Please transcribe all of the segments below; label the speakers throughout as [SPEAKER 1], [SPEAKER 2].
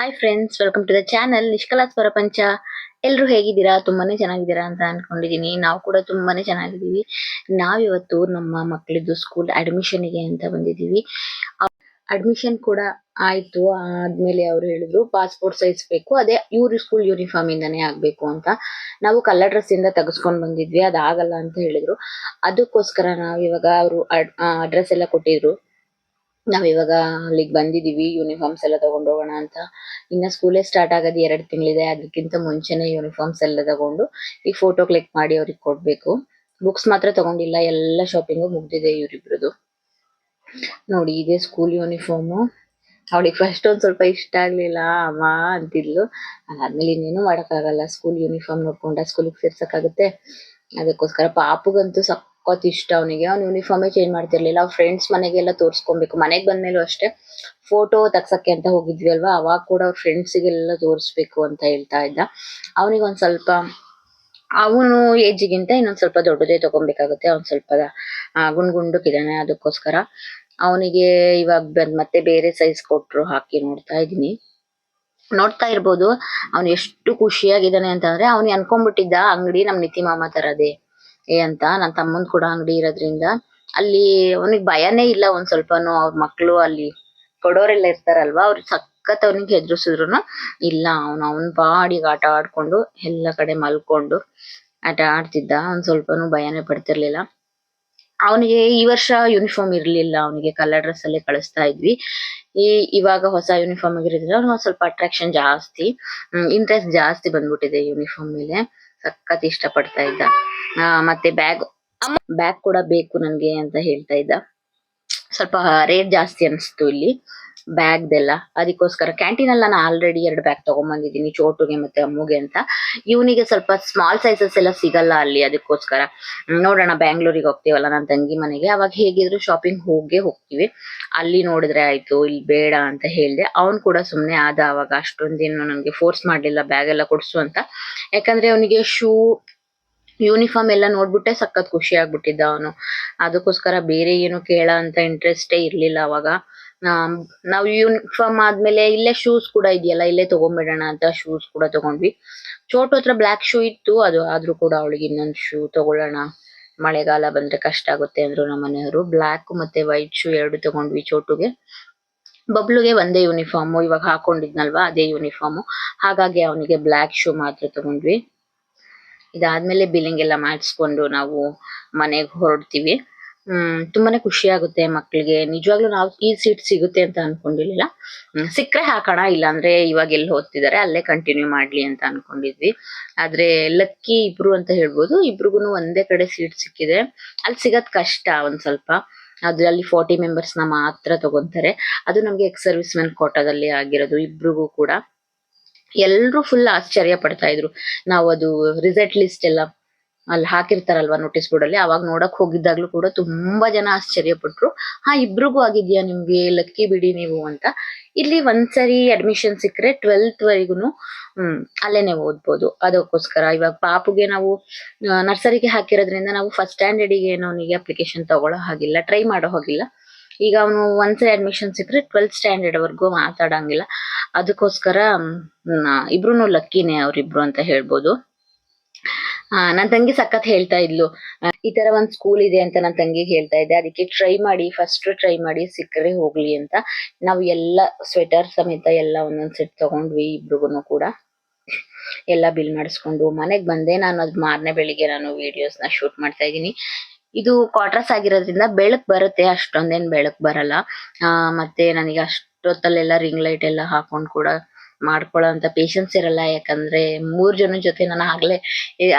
[SPEAKER 1] Hi friends welcome to the channel ನಿಷ್ಕಲಾಸ್ ಪ್ರಪಂಚ ಎಲ್ಲರೂ ಹೇಗಿದ್ದೀರಾ? ತುಂಬಾನೇ ಚೆನ್ನಾಗಿದ್ದೀರಾ ಅಂತ ಅನ್ಕೊಂಡಿದೀನಿ. ನಾವು ಕೂಡ ತುಂಬಾನೇ ಚೆನ್ನಾಗಿದ್ದೀವಿ. ನಾವಿವತ್ತು ನಮ್ಮ ಮಕ್ಕಳಿದ್ದು ಸ್ಕೂಲ್ ಅಡ್ಮಿಷನ್ಗೆ ಅಂತ ಬಂದಿದ್ದೀವಿ. ಅಡ್ಮಿಷನ್ ಕೂಡ ಆಯ್ತು. ಆದ್ಮೇಲೆ ಅವ್ರು ಹೇಳಿದ್ರು ಪಾಸ್ಪೋರ್ಟ್ ಸೈಜ್ ಬೇಕು. ಅದೇ ಇವ್ರ ಸ್ಕೂಲ್ ಯೂನಿಫಾರ್ಮ್ ಇಂದಾನೇ ಆಗ್ಬೇಕು ಅಂತ. ನಾವು ಕಲರ್ ಡ್ರೆಸ್ ಇಂದ ತಗಸ್ಕೊಂಡ್ ಬಂದಿದ್ವಿ. ಅದಾಗಲ್ಲ ಅಂತ ಹೇಳಿದ್ರು. ಅದಕ್ಕೋಸ್ಕರ ನಾವು ಇವಾಗ ಅವರು ಅಡ್ರೆಸ್ ಎಲ್ಲ ಕೊಟ್ಟಿದ್ರು. ನಾವ್ ಇವಾಗ ಅಲ್ಲಿಗೆ ಬಂದಿದೀವಿ ಯೂನಿಫಾರ್ಮ್ಸ್ ಎಲ್ಲ ತಗೊಂಡ್ ಹೋಗೋಣ ಅಂತ. ಇನ್ನ ಸ್ಕೂಲೇ ಸ್ಟಾರ್ಟ್ ಆಗೋದು ಎರಡ್ ತಿಂಗಳಿದೆ, ಅದಕ್ಕಿಂತ ಮುಂಚೆನೆ ಯೂನಿಫಾರ್ಮ್ಸ್ ಎಲ್ಲ ತಗೊಂಡು ಈಗ ಫೋಟೋ ಕ್ಲಿಕ್ ಮಾಡಿ ಅವ್ರಿಗೆ ಕೊಡ್ಬೇಕು. ಬುಕ್ಸ್ ಮಾತ್ರ ತಗೊಂಡಿಲ್ಲ, ಎಲ್ಲ ಶಾಪಿಂಗು ಮುಗ್ದಿದೆ ಇವ್ರಿಬ್ರದ್ದು ನೋಡಿ, ಇದೇ ಸ್ಕೂಲ್ ಯೂನಿಫಾರ್ಮು ಅವಳಿಗೆ ಫಸ್ಟ್ ಒಂದ್ ಸ್ವಲ್ಪ ಇಷ್ಟ ಆಗ್ಲಿಲ್ಲ, ಅಮ್ಮ ಅಂತಿದ್ಲು. ಅದಾದ್ಮೇಲೆ ಇನ್ನೇನು ಮಾಡಕ್ಕಾಗಲ್ಲ ಸ್ಕೂಲ್ ಯೂನಿಫಾರ್ಮ್ ನೋಡ್ಕೊಂಡ ಸ್ಕೂಲಿಗೆ ಸೇರ್ಸಕ್ಕಾಗುತ್ತೆ. ಅದಕ್ಕೋಸ್ಕರ ಪಾಪುಗಂತೂ ಸಖತ್ ಇಷ್ಟ, ಅವನಿಗೆ ಅವ್ನು ಯೂನಿಫಾರ್ಮೇ ಚೇಂಜ್ ಮಾಡ್ತಿರ್ಲಿಲ್ಲ. ಅವ್ರ ಫ್ರೆಂಡ್ಸ್ ಮನೆಗೆಲ್ಲ ತೋರಿಸ್ಕೊಬೇಕು. ಮನೆಗೆ ಬಂದ್ಮೇಲೂ ಅಷ್ಟೇ ಫೋಟೋ ತಗ್ಸಕ್ಕೆ ಅಂತ ಹೋಗಿದ್ವಿ ಅಲ್ವಾ? ಅವಾಗ ಕೂಡ ಅವ್ರ ಫ್ರೆಂಡ್ಸಿಗೆಲ್ಲ ತೋರಿಸ್ಬೇಕು ಅಂತ ಹೇಳ್ತಾ ಇದ್ದ. ಅವನಿಗೆ ಒಂದ್ ಸ್ವಲ್ಪ, ಅವನು ಏಜಿಗಿಂತ ಇನ್ನೊಂದು ಸ್ವಲ್ಪ ದೊಡ್ಡದೇ ತಗೊಬೇಕಾಗುತ್ತೆ. ಅವ್ನ್ ಸ್ವಲ್ಪ ಗುಂಡ್ ಗುಂಡುಕಿದಾನೆ ಅದಕ್ಕೋಸ್ಕರ. ಅವನಿಗೆ ಇವಾಗ ಬಂದ್ ಮತ್ತೆ ಬೇರೆ ಸೈಜ್ ಕೊಟ್ರು ಹಾಕಿ ನೋಡ್ತಾ ಇದೀನಿ ನೋಡ್ತಾ ಇರ್ಬೋದು. ಅವ್ನು ಎಷ್ಟು ಖುಷಿಯಾಗಿದ್ದಾನೆ ಅಂತಂದ್ರೆ ಅವ್ನು ಅನ್ಕೊಂಡ್ಬಿಟ್ಟಿದ್ದ, ಅಂಗಡಿ ನಮ್ಮ ನಿತಿ ಮಾಮ ತರದೇ. ಏ ಅಂತ ನನ್ ತಮ್ಮಂದ್ ಕೂಡ ಅಂಗಡಿ ಇರೋದ್ರಿಂದ ಅಲ್ಲಿ ಅವನಿಗೆ ಭಯನೇ ಇಲ್ಲ ಒಂದ್ ಸ್ವಲ್ಪನು. ಅವ್ರ ಮಕ್ಕಳು ಅಲ್ಲಿ ಕೊಡೋರೆಲ್ಲ ಇರ್ತಾರಲ್ವಾ, ಅವ್ರು ಸಖತ್ ಅವನಿಗೆ ಹೆದರ್ಸಿದ್ರುನು ಇಲ್ಲ, ಅವ್ನು ಅವ್ನ್ ಪಾಡಿಗೆ ಆಟ ಆಡ್ಕೊಂಡು ಎಲ್ಲ ಕಡೆ ಮಲ್ಕೊಂಡು ಆಟ ಆಡ್ತಿದ್ದ. ಒಂದ್ ಸ್ವಲ್ಪನು ಭಯನೇ ಪಡ್ತಿರ್ಲಿಲ್ಲ. ಅವನಿಗೆ ಈ ವರ್ಷ ಯೂನಿಫಾರ್ಮ್ ಇರ್ಲಿಲ್ಲ, ಅವನಿಗೆ ಕಲರ್ ಡ್ರೆಸ್ ಅಲ್ಲೇ ಕಳಿಸ್ತಾ ಇದ್ವಿ. ಈ ಇವಾಗ ಹೊಸ ಯೂನಿಫಾರ್ಮ್ ಆಗಿರೋದ್ರಿಂದ ಅವ್ನಿಗೆ ಸ್ವಲ್ಪ ಅಟ್ರಾಕ್ಷನ್ ಜಾಸ್ತಿ ಇಂಟ್ರೆಸ್ಟ್ ಜಾಸ್ತಿ ಬಂದ್ಬಿಟ್ಟಿದೆ ಯೂನಿಫಾರ್ಮ್ ಮೇಲೆ. ಸಖತ್ ಇಷ್ಟ ಪಡ್ತಾ ಇದ್ದ ಮತ್ತೆ ಬ್ಯಾಗ್ ಬ್ಯಾಗ್ ಕೂಡ ಬೇಕು ನನ್ಗೆ ಅಂತ ಹೇಳ್ತಾ ಇದ್ದ. ಸ್ವಲ್ಪ ರೇಟ್ ಜಾಸ್ತಿ ಅನಿಸ್ತು ಇಲ್ಲಿ. ಬ್ಯಾಗ್ದೆಲ್ಲ ಅದಕ್ಕೋಸ್ಕರ ಕ್ಯಾಂಟೀನ್ ಅಲ್ಲಿ ನಾನು ಆಲ್ರೆಡಿ ಎರಡು ಬ್ಯಾಗ್ ತಗೊಂಡ್ಬಂದಿದ್ದೀನಿ ಚೋಟುಗೆ ಮತ್ತೆ ಅಮ್ಮುಗೆ ಅಂತ. ಇವನಿಗೆ ಸ್ವಲ್ಪ ಸ್ಮಾಲ್ ಸೈಜಸ್ ಎಲ್ಲ ಸಿಗಲ್ಲ ಅಲ್ಲಿ, ಅದಕ್ಕೋಸ್ಕರ. ನೋಡೋಣ, ಬ್ಯಾಂಗ್ಳೂರಿಗೆ ಹೋಗ್ತೀವಲ್ಲ ನನ್ನ ತಂಗಿ ಮನೆಗೆ. ಅವಾಗ ಹೇಗಿದ್ರು ಶಾಪಿಂಗ್ ಹೋಗೇ ಹೋಗ್ತೀವಿ. ಅಲ್ಲಿ ನೋಡಿದ್ರೆ ಆಯ್ತು ಇಲ್ಲಿ ಬೇಡ ಅಂತ ಹೇಳಿದೆ. ಅವನು ಕೂಡ ಸುಮ್ನೆ ಆದ ಅವಾಗ ಅಷ್ಟೊಂದೇನು ನನಗೆ ಫೋರ್ಸ್ ಮಾಡ್ಲಿಲ್ಲ ಬ್ಯಾಗ್ ಎಲ್ಲ ಕೊಡ್ಸು ಅಂತ. ಯಾಕಂದ್ರೆ ಅವನಿಗೆ ಶೂ ಯೂನಿಫಾರ್ಮ್ ಎಲ್ಲ ನೋಡ್ಬಿಟ್ಟೆ ಸಖತ್ ಖುಷಿ ಆಗ್ಬಿಟ್ಟಿದ್ದ ಅವನು. ಅದಕ್ಕೋಸ್ಕರ ಬೇರೆ ಏನು ಕೇಳ ಅಂತ ಇಂಟ್ರೆಸ್ಟೇ ಇರ್ಲಿಲ್ಲ ಅವಾಗ. ನಾವು ಯೂನಿಫಾರ್ಮ್ ಆದ್ಮೇಲೆ ಇಲ್ಲೇ ಶೂಸ್ ಕೂಡ ಇದೆಯಲ್ಲ, ಇಲ್ಲೇ ತಗೊಂಡ್ಬಿಡೋಣ ಅಂತ ಶೂಸ್ ಕೂಡ ತಗೊಂಡ್ವಿ. ಚೋಟು ಹತ್ರ ಬ್ಲಾಕ್ ಶೂ ಇತ್ತು, ಅದು ಆದ್ರೂ ಕೂಡ ಅವಳಿಗೆ ಇನ್ನೊಂದು ಶೂ ತಗೊಳ್ಳೋಣ. ಮಳೆಗಾಲ ಬಂದ್ರೆ ಕಷ್ಟ ಆಗುತ್ತೆ ಅಂದ್ರು ನಮ್ಮ ಮನೆಯವರು. ಬ್ಲಾಕ್ ಮತ್ತೆ ವೈಟ್ ಶೂ ಎರಡು ತಗೊಂಡ್ವಿ ಚೋಟುಗೆ. ಬಬ್ಲುಗೆ ಒಂದೇ ಯೂನಿಫಾರ್ಮ್ ಇವಾಗ ಹಾಕೊಂಡಿದ್ನಲ್ವಾ, ಅದೇ ಯೂನಿಫಾರ್ಮ್ ಹಾಗಾಗಿ ಅವನಿಗೆ ಬ್ಲಾಕ್ ಶೂ ಮಾತ್ರ ತಗೊಂಡ್ವಿ. ಇದಾದ್ಮೇಲೆ ಬಿಲ್ಲಿಂಗ್ ಎಲ್ಲ ಮಾಡಿಸ್ಕೊಂಡು ನಾವು ಮನೆಗೆ ಹೊರಡ್ತೀವಿ. ಹ್ಮ್, ತುಂಬಾನೇ ಖುಷಿ ಆಗುತ್ತೆ ಮಕ್ಳಿಗೆ. ನಿಜವಾಗ್ಲೂ ನಾವು ಈ ಸೀಟ್ ಸಿಗುತ್ತೆ ಅಂತ ಅನ್ಕೊಂಡಿರ್ಲಿಲ್ಲ. ಸಿಕ್ಕರೆ ಹಾಕೋಣ ಹಾಕೋಣ ಇಲ್ಲಾಂದ್ರೆ ಇವಾಗ ಎಲ್ಲಿ ಓದ್ತಿದ್ದಾರೆ ಅಲ್ಲೇ ಕಂಟಿನ್ಯೂ ಮಾಡ್ಲಿ ಅಂತ ಅನ್ಕೊಂಡಿದ್ವಿ. ಆದ್ರೆ ಲಕ್ಕಿ ಇಬ್ರು ಅಂತ ಹೇಳ್ಬೋದು. ಇಬ್ರಿಗೂ ಒಂದೇ ಕಡೆ ಸೀಟ್ ಸಿಕ್ಕಿದೆ. ಅಲ್ಲಿ ಸಿಗದ್ ಕಷ್ಟ ಒಂದ್ ಸ್ವಲ್ಪ. ಅದ್ರಲ್ಲಿ ಫೋರ್ಟಿ ಮೆಂಬರ್ಸ್ನ ಮಾತ್ರ ತಗೊಂತಾರೆ. ಅದು ನಮ್ಗೆ ಎಕ್ಸ್ ಸರ್ವಿಸ್ ಮೆನ್ ಕೋಟಾದಲ್ಲಿ ಆಗಿರೋದು, ಇಬ್ರಿಗೂ ಕೂಡ. ಎಲ್ರು ಫುಲ್ ಆಶ್ಚರ್ಯ ಪಡ್ತಾ ಇದ್ರು. ನಾವು ಅದು ರಿಸಲ್ಟ್ ಲಿಸ್ಟ್ ಎಲ್ಲ ಅಲ್ಲಿ ಹಾಕಿರ್ತಾರಲ್ವಾ ನೋಟಿಸ್ ಬೋರ್ಡ್ ಅಲ್ಲಿ? ಅವಾಗ ನೋಡಕ್ ಹೋಗಿದ್ದಾಗ್ಲೂ ಕೂಡ ತುಂಬಾ ಜನ ಆಶ್ಚರ್ಯ ಪಟ್ರು. ಹಾ, ಇಬ್ರಿಗೂ ಆಗಿದ್ಯಾ ನಿಮ್ಗೆ? ಲಕ್ಕಿ ಬಿಡಿ ನೀವು ಅಂತ. ಇಲ್ಲಿ ಒಂದ್ಸರಿ ಅಡ್ಮಿಷನ್ ಸಿಕ್ಕರೆ ಟ್ವೆಲ್ತ್ ವರೆಗೂನು, ಹ್ಮ್, ಅಲ್ಲೇನೆ ಓದ್ಬೋದು. ಅದಕ್ಕೋಸ್ಕರ ಇವಾಗ ಪಾಪುಗೆ ನಾವು ನರ್ಸರಿಗೆ ಹಾಕಿರೋದ್ರಿಂದ ನಾವು ಫಸ್ಟ್ ಸ್ಟ್ಯಾಂಡರ್ಡ್ ಸ್ಟ್ಯಾಂಡರ್ಡಿಗೆ ಅವನಿಗೆ ಅಪ್ಲಿಕೇಶನ್ ತಗೊಳ್ಳೋ ಹಾಗಿಲ್ಲ ಟ್ರೈ ಮಾಡೋ ಹೋಗಿಲ್ಲ. ಈಗ ಅವನು ಒಂದ್ಸರಿ ಅಡ್ಮಿಷನ್ ಸಿಕ್ಕರೆ ಟ್ವೆಲ್ತ್ ಸ್ಟ್ಯಾಂಡರ್ಡ್ ವರ್ಗೂ ಮಾತಾಡಂಗಿಲ್ಲ. ಅದಕ್ಕೋಸ್ಕರ ಇಬ್ರು ಲಕ್ಕಿನೇ ಅವ್ರಿಬ್ರು ಅಂತ ಹೇಳ್ಬೋದು. ಆ ನನ್ ತಂಗಿ ಸಖತ್ ಹೇಳ್ತಾ ಇದ್ಲು. ಈ ತರ ಒಂದ್ ಸ್ಕೂಲ್ ಇದೆ ಅಂತ ನನ್ ತಂಗಿಗೆ ಹೇಳ್ತಾ ಇದ್ದೆ. ಅದಕ್ಕೆ ಟ್ರೈ ಮಾಡಿ ಫಸ್ಟ್ ಟ್ರೈ ಮಾಡಿ ಸಿಕ್ಕರೆ ಹೋಗ್ಲಿ ಅಂತ. ನಾವು ಎಲ್ಲ ಸ್ವೆಟರ್ ಸಮೇತ ಎಲ್ಲ ಒಂದೊಂದ್ ಸೆಟ್ ತಗೊಂಡ್ವಿ ಇಬ್ರಿಗೂನು ಕೂಡ. ಎಲ್ಲ ಬಿಲ್ ಮಾಡಿಸ್ಕೊಂಡು ಮನೆಗೆ ಬಂದೆ. ನಾನು ಅದ್ ಮಾರನೇ ಬೆಳಿಗ್ಗೆ ನಾನು ವಿಡಿಯೋಸ್ನ ಶೂಟ್ ಮಾಡ್ತಾ ಇದ್ದೀನಿ. ಇದು ಕ್ವಾರ್ಟರ್ಸ್ ಆಗಿರೋದ್ರಿಂದ ಬೆಳಕ್ ಬರುತ್ತೆ. ಅಷ್ಟೊಂದೇನ್ ಬೆಳಕ್ ಬರಲ್ಲ. ಆ, ಮತ್ತೆ ನನಗೆ ಅಷ್ಟೊತ್ತಲ್ಲೆಲ್ಲ ರಿಂಗ್ ಲೈಟ್ ಎಲ್ಲ ಹಾಕೊಂಡ್ ಕೂಡ ಮಾಡ್ಕೊಳ್ಳೋ ಅಂತ ಇರಲ್ಲ. ಯಾಕಂದ್ರೆ ಮೂರ್ ಜನ ಜೊತೆ ನಾನು ಆಗ್ಲೇ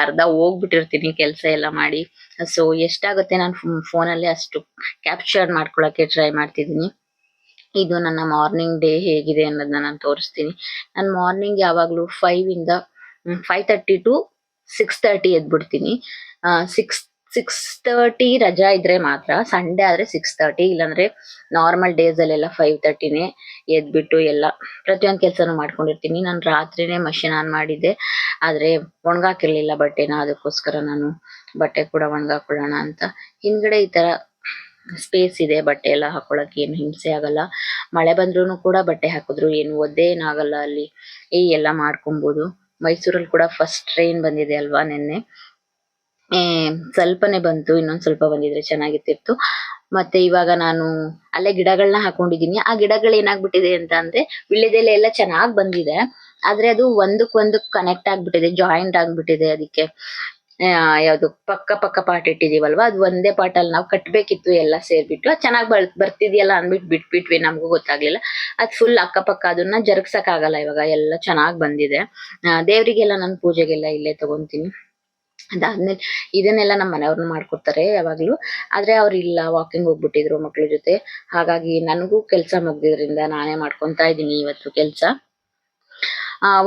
[SPEAKER 1] ಅರ್ಧ ಹೋಗ್ಬಿಟ್ಟಿರ್ತೀನಿ ಕೆಲಸ ಎಲ್ಲ ಮಾಡಿ. ಸೊ ಎಷ್ಟಾಗುತ್ತೆ ನಾನು ಅಲ್ಲಿ ಅಷ್ಟು ಕ್ಯಾಪ್ಚರ್ ಮಾಡ್ಕೊಳಕ್ಕೆ ಟ್ರೈ ಮಾಡ್ತಿದ್ದೀನಿ. ಇದು ನನ್ನ ಮಾರ್ನಿಂಗ್ ಡೇ ಹೇಗಿದೆ ಅನ್ನೋದನ್ನ ನಾನು ತೋರಿಸ್ತೀನಿ. ನಾನು ಮಾರ್ನಿಂಗ್ ಯಾವಾಗ್ಲೂ ಫೈವ್ ಇಂದ five thirty to six thirty ಎದ್ಬಿಡ್ತೀನಿ. Six six thirty ರಜಾ ಇದ್ರೆ ಮಾತ್ರ ಸಂಡೇ ಆದ್ರೆ ಸಿಕ್ಸ್ ತರ್ಟಿ ಇಲ್ಲಾಂದ್ರೆ ನಾರ್ಮಲ್ ಡೇಸ್ ಅಲ್ಲೆಲ್ಲ ಫೈವ್ ತರ್ಟಿನೇ ಎದ್ಬಿಟ್ಟು ಎಲ್ಲ ಪ್ರತಿಯೊಂದು ಕೆಲಸನೂ ಮಾಡ್ಕೊಂಡಿರ್ತೀನಿ. ನಾನು ರಾತ್ರಿನೇ ಮಷಿನ್ ಆನ್ ಮಾಡಿದ್ದೆ ಆದ್ರೆ ಒಣಗಾಕಿರ್ಲಿಲ್ಲ ಬಟ್ಟೆನ ಅದಕ್ಕೋಸ್ಕರ ನಾನು ಬಟ್ಟೆ ಕೂಡ ಒಣಗಾಕೊಳ್ಳೋಣ ಅಂತ. ಹಿಂದ್ಗಡೆ ಈ ತರ ಸ್ಪೇಸ್ ಇದೆ ಬಟ್ಟೆ ಎಲ್ಲ ಹಾಕೊಳಕ್ಕೆ ಏನು ಹಿಂಸೆ ಆಗಲ್ಲ. ಮಳೆ ಬಂದ್ರೂ ಕೂಡ ಬಟ್ಟೆ ಹಾಕಿದ್ರು ಏನು ಒದ್ದೆ ಏನಾಗಲ್ಲ ಅಲ್ಲಿ. ಈ ಎಲ್ಲ ಮಾಡ್ಕೊಬೋದು. ಮೈಸೂರಲ್ಲಿ ಕೂಡ ಫಸ್ಟ್ ಟ್ರೈನ್ ಬಂದಿದೆ ಅಲ್ವಾ ನಿನ್ನೆ. ಏ, ಸ್ವಲ್ಪನೇ ಬಂತು, ಇನ್ನೊಂದ್ ಸ್ವಲ್ಪ ಬಂದಿದ್ರೆ ಚೆನ್ನಾಗಿರ್ತಿತ್ತು. ಮತ್ತೆ ಇವಾಗ ನಾನು ಅಲ್ಲೇ ಗಿಡಗಳನ್ನ ಹಾಕೊಂಡಿದೀನಿ ಆ ಗಿಡಗಳು ಏನಾಗ್ಬಿಟ್ಟಿದೆ ಅಂತ ಅಂದ್ರೆ ವಿಳ್ಯದೆಲೆ ಎಲ್ಲ ಚೆನ್ನಾಗ್ ಬಂದಿದೆ. ಆದ್ರೆ ಅದು ಒಂದಕ್ ಒಂದಕ್ ಕನೆಕ್ಟ್ ಆಗ್ಬಿಟ್ಟಿದೆ ಜಾಯಿಂಟ್ ಆಗ್ಬಿಟ್ಟಿದೆ ಅದಕ್ಕೆ. ಯಾವುದು ಪಕ್ಕ ಪಕ್ಕ ಪಾಟ್ ಇಟ್ಟಿದೀವಲ್ವಾ, ಅದು ಒಂದೇ ಪಾಟ್ ಅಲ್ಲಿ ನಾವು ಕಟ್ಬೇಕಿತ್ತು ಎಲ್ಲ ಸೇರ್ಬಿಟ್ಟು. ಚೆನ್ನಾಗಿ ಚೆನ್ನಾಗ್ ಬರ್ ಬರ್ತಿದ್ಯಲ್ಲ ಅಂದ್ಬಿಟ್ಟು ಬಿಟ್ಬಿಟ್ವಿ, ನಮಗೂ ಗೊತ್ತಾಗ್ಲಿಲ್ಲ. ಅದು ಫುಲ್ ಅಕ್ಕಪಕ್ಕ ಅದನ್ನ ಜರುಗ್ಸಕ್ ಆಗಲ್ಲ ಇವಾಗ, ಎಲ್ಲ ಚೆನ್ನಾಗಿ ಬಂದಿದೆ. ದೇವ್ರಿಗೆಲ್ಲ ನಾನು ಪೂಜೆಗೆಲ್ಲ ಇಲ್ಲೇ ತಗೊಂತೀನಿ. ಅದಾದ್ಮೇಲೆ ಇದನ್ನೆಲ್ಲ ನಮ್ಮ ಮನೆಯವ್ರನ್ನ ಮಾಡ್ಕೊಡ್ತಾರೆ ಯಾವಾಗ್ಲೂ. ಆದ್ರೆ ಅವ್ರು ಇಲ್ಲ ವಾಕಿಂಗ್ ಹೋಗ್ಬಿಟ್ಟಿದ್ರು ಮಕ್ಳ ಜೊತೆ. ಹಾಗಾಗಿ ನನಗೂ ಕೆಲಸ ಮುಗ್ದಿದ್ರಿಂದ ನಾನೇ ಮಾಡ್ಕೊತಾ ಇದ್ದೀನಿ ಇವತ್ತು ಕೆಲಸ.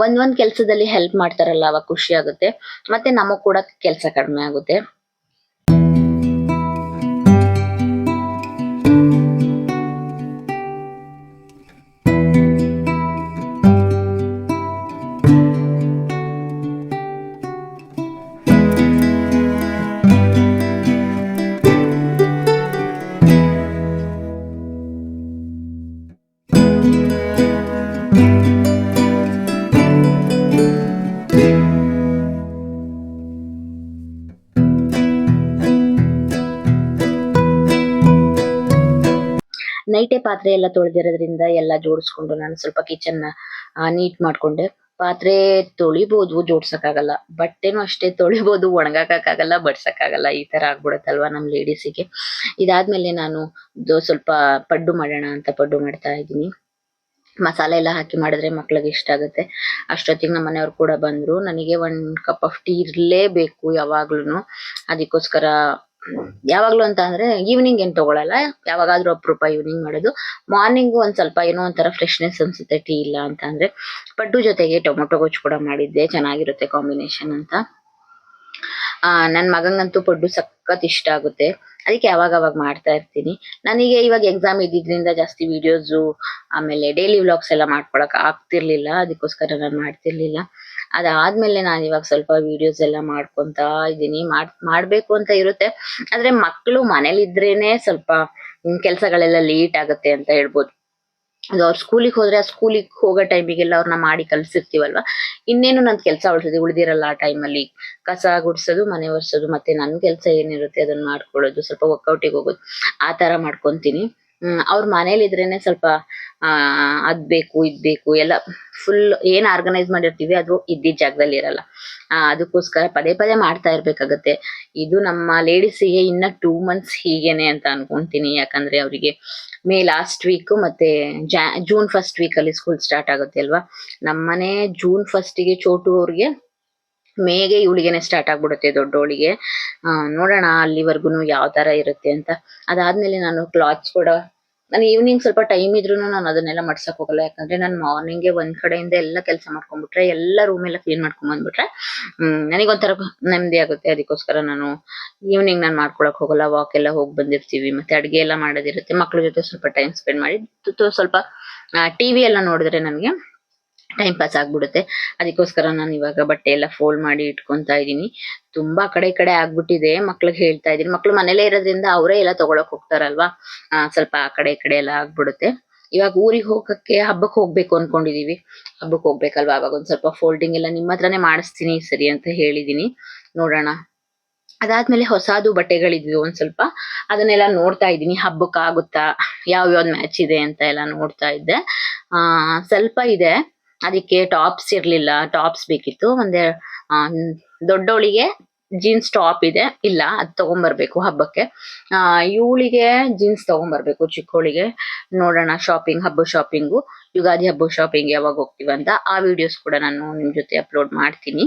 [SPEAKER 1] ಒಂದ್ ಒಂದ್ ಕೆಲ್ಸದಲ್ಲಿ ಹೆಲ್ಪ್ ಮಾಡ್ತಾರಲ್ಲ, ಅವಾಗ ಖುಷಿ ಆಗುತ್ತೆ. ಮತ್ತೆ ನಮಗ್ ಕೂಡ ಕೆಲಸ ಕಡಿಮೆ ಆಗುತ್ತೆ. ನೈಟೇ ಪಾತ್ರೆ ಎಲ್ಲ ತೊಳೆದಿರೋದ್ರಿಂದ ಎಲ್ಲ ಜೋಡಿಸ್ಕೊಂಡು ನಾನು ಸ್ವಲ್ಪ ಕಿಚನ್ ನೀಟ್ ಮಾಡ್ಕೊಂಡೆ. ಪಾತ್ರೆ ತೊಳಿಬೋದು, ಜೋಡ್ಸಕ್ಕಾಗಲ್ಲ. ಬಟ್ಟೆನೂ ಅಷ್ಟೇ ತೊಳಿಬೋದು, ಒಣಗಾಕಕ್ಕಾಗಲ್ಲ, ಬಡ್ಸಕ್ಕಾಗಲ್ಲ. ಈ ತರ ಆಗ್ಬಿಡುತ್ತಲ್ವಾ ನಮ್ ಲೇಡೀಸಿಗೆ ಇದಾದ್ಮೇಲೆ ನಾನು ಸ್ವಲ್ಪ ಪಡ್ಡು ಮಾಡೋಣ ಅಂತ ಪಡ್ಡು ಮಾಡ್ತಾ ಇದ್ದೀನಿ. ಮಸಾಲೆ ಎಲ್ಲ ಹಾಕಿ ಮಾಡಿದ್ರೆ ಮಕ್ಳಿಗೆ ಇಷ್ಟ ಆಗುತ್ತೆ. ಅಷ್ಟೊತ್ತಿಗೆ ನಮ್ಮ ಮನೆಯವ್ರು ಕೂಡ ಬಂದ್ರು. ನನಗೆ ಒಂದ್ ಕಪ್ ಆಫ್ ಟೀ ಇರಲೇಬೇಕು ಯಾವಾಗ್ಲೂನು. ಅದಕ್ಕೋಸ್ಕರ ಯಾವಾಗ್ಲೂ ಅಂತ ಅಂದ್ರೆ ಈವ್ನಿಂಗ್ ಏನ್ ತಗೊಳಲ್ಲ. ಯಾವಾಗಾದ್ರೂ ಅಪರೂಪ ಈವ್ನಿಂಗ್ ಮಾಡೋದು. ಮಾರ್ನಿಂಗ್ ಒಂದ್ ಸ್ವಲ್ಪ ಏನೋ ಒಂಥರ ಫ್ರೆಶ್ನೆಸ್ ಅನ್ಸುತ್ತೆ ಟೀ ಇಲ್ಲ ಅಂತ ಅಂದ್ರೆ. ಪಡ್ಡು ಜೊತೆಗೆ ಟೊಮೊಟೊ ಗೊಜ್ಜು ಕೂಡ ಮಾಡಿದ್ದೆ. ಚೆನ್ನಾಗಿರುತ್ತೆ ಕಾಂಬಿನೇಷನ್ ಅಂತ. ಆ, ನನ್ ಮಗಂಗಂತೂ ಪಡ್ಡು ಸಖತ್ ಇಷ್ಟ ಆಗುತ್ತೆ. ಅದಕ್ಕೆ ಯಾವಾಗ ಅವಾಗ ಮಾಡ್ತಾ ಇರ್ತೀನಿ. ನನಗೆ ಇವಾಗ ಎಕ್ಸಾಮ್ ಇದ್ದಿದ್ರಿಂದ ಜಾಸ್ತಿ ವಿಡಿಯೋಸ್ ಆಮೇಲೆ ಡೈಲಿ ವ್ಲಾಗ್ಸ್ ಎಲ್ಲ ಮಾಡ್ಕೊಳಕ್ ಆಗ್ತಿರ್ಲಿಲ್ಲ. ಅದಕ್ಕೋಸ್ಕರ ನಾನು ಮಾಡ್ತಿರ್ಲಿಲ್ಲ. ಅದಾದ್ಮೇಲೆ ನಾನು ಇವಾಗ ಸ್ವಲ್ಪ ವಿಡಿಯೋಸ್ ಎಲ್ಲ ಮಾಡ್ಕೊತಾ ಇದ್ದೀನಿ. ಮಾಡ್, ಮಾಡ್ಬೇಕು ಅಂತ ಇರುತ್ತೆ. ಆದ್ರೆ ಮಕ್ಕಳು ಮನೇಲಿದ್ರೇನೆ ಸ್ವಲ್ಪ ಕೆಲಸಗಳೆಲ್ಲ ಲೇಟ್ ಆಗುತ್ತೆ ಅಂತ ಹೇಳ್ಬೋದು. ಅದು ಅವ್ರ ಸ್ಕೂಲಿಗೆ ಹೋದ್ರೆ ಆ ಸ್ಕೂಲಿಗೆ ಹೋಗೋ ಟೈಮಿಗೆಲ್ಲ ಅವ್ರನ್ನ ಮಾಡಿ ಕಲ್ಸಿರ್ತೀವಲ್ವಾ? ಇನ್ನೇನು ನನ್ ಕೆಲಸ ಉಳಿತದೆ ಉಳಿದಿರಲ್ಲ ಆ ಟೈಮಲ್ಲಿ ಕಸ ಗುಡಿಸೋದು, ಮನೆ ಒರೆಸೋದು, ಮತ್ತೆ ನನ್ ಕೆಲಸ ಏನಿರುತ್ತೆ ಅದನ್ನ ಮಾಡ್ಕೊಳ್ಳೋದು, ಸ್ವಲ್ಪ ವರ್ಕೌಟಿಗೆ ಹೋಗೋದು. ಆ ತರ ಮಾಡ್ಕೊಂತೀನಿ. ಅವ್ರ ಮನೇಲಿ ಇದ್ರೇನೆ ಸ್ವಲ್ಪ ಅದ್ ಬೇಕು, ಇದ್ ಬೇಕು, ಎಲ್ಲ ಫುಲ್ ಏನ್ ಆರ್ಗನೈಸ್ ಮಾಡಿರ್ತೀವಿ ಅದು ಇದ್ದಿದ್ ಜಾಗದಲ್ಲಿ ಇರಲ್ಲ. ಅದಕ್ಕೋಸ್ಕರ ಪದೇ ಪದೇ ಮಾಡ್ತಾ ಇರ್ಬೇಕಾಗತ್ತೆ. ಇದು ನಮ್ಮ ಲೇಡೀಸಿಗೆ ಇನ್ನ ಟೂ ಮಂತ್ಸ್ ಹೀಗೇನೆ ಅಂತ ಅನ್ಕೊಂತೀನಿ. ಯಾಕಂದ್ರೆ ಅವರಿಗೆ ಮೇ ಲಾಸ್ಟ್ ವೀಕ್ ಮತ್ತೆ ಜೂನ್ ಫಸ್ಟ್ ವೀಕ್ ಅಲ್ಲಿ ಸ್ಕೂಲ್ ಸ್ಟಾರ್ಟ್ ಆಗುತ್ತೆ ಅಲ್ವಾ? ನಮ್ಮನೆ ಜೂನ್ ಫಸ್ಟ್ಗೆ ಚೋಟು ಅವ್ರಿಗೆ ಮೇಗೆ ಇವಳಿಗೆನೆ ಸ್ಟಾರ್ಟ್ ಆಗ್ಬಿಡುತ್ತೆ ದೊಡ್ಡವಳಿಗೆ ನೋಡೋಣ ಅಲ್ಲಿವರೆಗೂ ಯಾವ ತರ ಇರುತ್ತೆ ಅಂತ. ಅದಾದ್ಮೇಲೆ ನಾನು ಕ್ಲಾತ್ಸ್ ಕೂಡ ನಾನು ಈವ್ನಿಂಗ್ ಸ್ವಲ್ಪ ಟೈಮ್ ಇದ್ರೂ ನಾನು ಅದನ್ನೆಲ್ಲ ಮಾಡ್ಸಕ್ ಹೋಗಲ್ಲ. ಯಾಕಂದ್ರೆ ನಾನು ಮಾರ್ನಿಂಗ್ ಒಂದ್ ಕಡೆಯಿಂದ ಎಲ್ಲ ಕೆಲಸ ಮಾಡ್ಕೊಂಡ್ಬಿಟ್ರೆ, ಎಲ್ಲ ರೂಮ್ ಎಲ್ಲ ಕ್ಲೀನ್ ಮಾಡ್ಕೊಂಡ್ ಬಂದ್ಬಿಟ್ರೆ ನನಗೊಂಥರ ನೆಮ್ಮದಿ ಆಗುತ್ತೆ. ಅದಕ್ಕೋಸ್ಕರ ನಾನು ಈವ್ನಿಂಗ್ ನಾನು ಮಾಡ್ಕೊಳಕ್ ಹೋಗಲ್ಲ ವಾಕ್ ಎಲ್ಲ ಹೋಗಿ ಬಂದಿರ್ತೀವಿ. ಮತ್ತೆ ಅಡಿಗೆ ಎಲ್ಲ ಮಾಡೋದಿರುತ್ತೆ. ಮಕ್ಳ ಜೊತೆ ಸ್ವಲ್ಪ ಟೈಮ್ ಸ್ಪೆಂಡ್ ಮಾಡಿ ಸ್ವಲ್ಪ ಟಿವಿ ಎಲ್ಲ ನೋಡಿದ್ರೆ ನನಗೆ ಟೈಮ್ ಪಾಸ್ ಆಗ್ಬಿಡುತ್ತೆ. ಅದಕ್ಕೋಸ್ಕರ ನಾನು ಇವಾಗ ಬಟ್ಟೆ ಎಲ್ಲ ಫೋಲ್ಡ್ ಮಾಡಿ ಇಟ್ಕೊಂತಾ ಇದೀನಿ ತುಂಬಾ ಕಡೆ ಕಡೆ ಆಗ್ಬಿಟ್ಟಿದೆ. ಮಕ್ಳಿಗೆ ಹೇಳ್ತಾ ಇದೀನಿ ಮಕ್ಳು ಮನೇಲೇ ಇರೋದ್ರಿಂದ ಅವರೇ ಎಲ್ಲ ತಗೊಳಕ್ ಹೋಗ್ತಾರಲ್ವಾ? ಸ್ವಲ್ಪ ಆ ಕಡೆ ಕಡೆ ಎಲ್ಲ ಆಗ್ಬಿಡುತ್ತೆ. ಇವಾಗ ಊರಿಗೆ ಹೋಗಕ್ಕೆ ಹಬ್ಬಕ್ಕೆ ಹೋಗ್ಬೇಕು ಅನ್ಕೊಂಡಿದೀವಿ. ಹಬ್ಬಕ್ಕೆ ಹೋಗ್ಬೇಕಲ್ವಾ? ಅವಾಗ ಒಂದ್ ಸ್ವಲ್ಪ ಫೋಲ್ಡಿಂಗ್ ಎಲ್ಲ ನಿಮ್ಮ ಹತ್ರನೇ ಮಾಡಿಸ್ತೀನಿ ಸರಿ ಅಂತ ಹೇಳಿದೀನಿ. ನೋಡೋಣ. ಅದಾದ್ಮೇಲೆ ಹೊಸದು ಬಟ್ಟೆಗಳಿದ್ವು ಒಂದ್ ಸ್ವಲ್ಪ. ಅದನ್ನೆಲ್ಲ ನೋಡ್ತಾ ಇದ್ದೀನಿ. ಹಬ್ಬಕ್ಕಾಗುತ್ತಾ? ಯಾವ ಯಾವ್ದು ಮ್ಯಾಚ್ ಇದೆ ಅಂತ ಎಲ್ಲ ನೋಡ್ತಾ ಇದ್ದೆ. ಆ, ಸ್ವಲ್ಪ ಇದೆ. ಅದಕ್ಕೆ ಟಾಪ್ಸ್ ಇರ್ಲಿಲ್ಲ, ಟಾಪ್ಸ್ ಬೇಕಿತ್ತು. ಒಂದೇ ದೊಡ್ಡವಳಿಗೆ ಜೀನ್ಸ್ ಟಾಪ್ ಇದೆ. ಇಲ್ಲ, ಅದ್ ತಗೊಂಬರ್ಬೇಕು ಹಬ್ಬಕ್ಕೆ. ಇವಳಿಗೆ ಜೀನ್ಸ್ ತಗೊಂಬರ್ಬೇಕು ಚಿಕ್ಕವಳಿಗೆ ನೋಡೋಣ ಶಾಪಿಂಗ್ ಹಬ್ಬ ಶಾಪಿಂಗು ಯುಗಾದಿ ಹಬ್ಬ ಶಾಪಿಂಗ್ ಯಾವಾಗ ಹೋಗ್ತೀವಂತ ಆ ವಿಡಿಯೋಸ್ ಕೂಡ ನಾನು ನಿಮ್ ಜೊತೆ ಅಪ್ಲೋಡ್ ಮಾಡ್ತೀನಿ.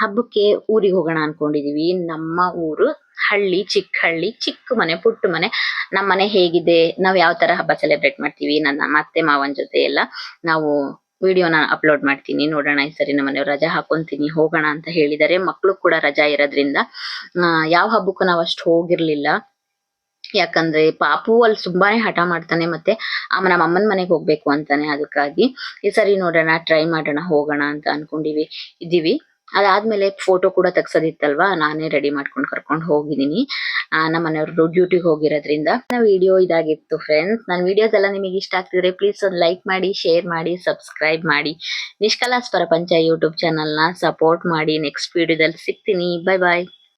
[SPEAKER 1] ಹಬ್ಬಕ್ಕೆ ಊರಿಗೆ ಹೋಗೋಣ ಅನ್ಕೊಂಡಿದೀವಿ. ನಮ್ಮ ಊರು ಹಳ್ಳಿ ಚಿಕ್ಕ ಹಳ್ಳಿ, ಚಿಕ್ಕ ಮನೆ, ಪುಟ್ಟ ಮನೆ. ನಮ್ಮ ಮನೆ ಹೇಗಿದೆ? ನಾವು ಯಾವ ತರ ಹಬ್ಬ ಸೆಲೆಬ್ರೇಟ್ ಮಾಡ್ತೀವಿ? ನನ್ನ ಅತ್ತೆ, ಮಾವನ್ ಜೊತೆ ಎಲ್ಲ ನಾವು ವಿಡಿಯೋನ ಅಪ್ಲೋಡ್ ಮಾಡ್ತೀನಿ. ನೋಡೋಣ ಈ ಸರಿ ನಮ್ಮನೆಯವ್ರು ರಜಾ ಹಾಕೊಂತೀನಿ, ಹೋಗೋಣ ಅಂತ ಹೇಳಿದ್ದಾರೆ ಮಕ್ಕಳು ಕೂಡ ರಜಾ ಇರೋದ್ರಿಂದ ಯಾವ ಹಬ್ಬಕ್ಕೂ ನಾವು ಅಷ್ಟು ಹೋಗಿರ್ಲಿಲ್ಲ. ಯಾಕಂದ್ರೆ ಪಾಪು ಅಲ್ಲಿ ತುಂಬಾನೇ ಹಠ ಮಾಡ್ತಾನೆ ಮತ್ತೆ ನಮ್ಮ ಅಮ್ಮನ ಮನೆಗೆ ಹೋಗ್ಬೇಕು ಅಂತಾನೆ. ಅದಕ್ಕಾಗಿ ಈ ಸರಿ ನೋಡೋಣ ಟ್ರೈ ಮಾಡೋಣ, ಹೋಗೋಣ ಅಂತ ಅನ್ಕೊಂಡಿವಿ, ಇದೀವಿ. ಅದಾದ್ಮೇಲೆ ಫೋಟೋ ಕೂಡ ತೆಗ್ಸೋದಿತ್ತಲ್ವಾ? ನಾನೇ ರೆಡಿ ಮಾಡ್ಕೊಂಡು ಕರ್ಕೊಂಡು ಆ, ನಮ್ಮ ಮನೆಯವರು ಡ್ಯೂಟಿಗೆ ಹೋಗಿರೋದ್ರಿಂದ. ವಿಡಿಯೋ ಇದಾಗಿತ್ತು ಫ್ರೆಂಡ್ಸ್ ನನ್ನ ವಿಡಿಯೋಸ್ ಎಲ್ಲ ನಿಮಗೆ ಇಷ್ಟ ಆಗ್ತಿದ್ರೆ ಪ್ಲೀಸ್ ಒಂದು ಲೈಕ್ ಮಾಡಿ ಶೇರ್ ಮಾಡಿ ಸಬ್ಸ್ಕ್ರೈಬ್ ಮಾಡಿ. ನಿಷ್ಕಲಾಸ್ ಪ್ರಪಂಚ ಯೂಟ್ಯೂಬ್ ಚಾನಲ್ನ ಸಪೋರ್ಟ್ ಮಾಡಿ. ನೆಕ್ಸ್ಟ್ ವಿಡಿಯೋದಲ್ಲಿ ಸಿಗ್ತೀನಿ. ಬಾಯ್ ಬಾಯ್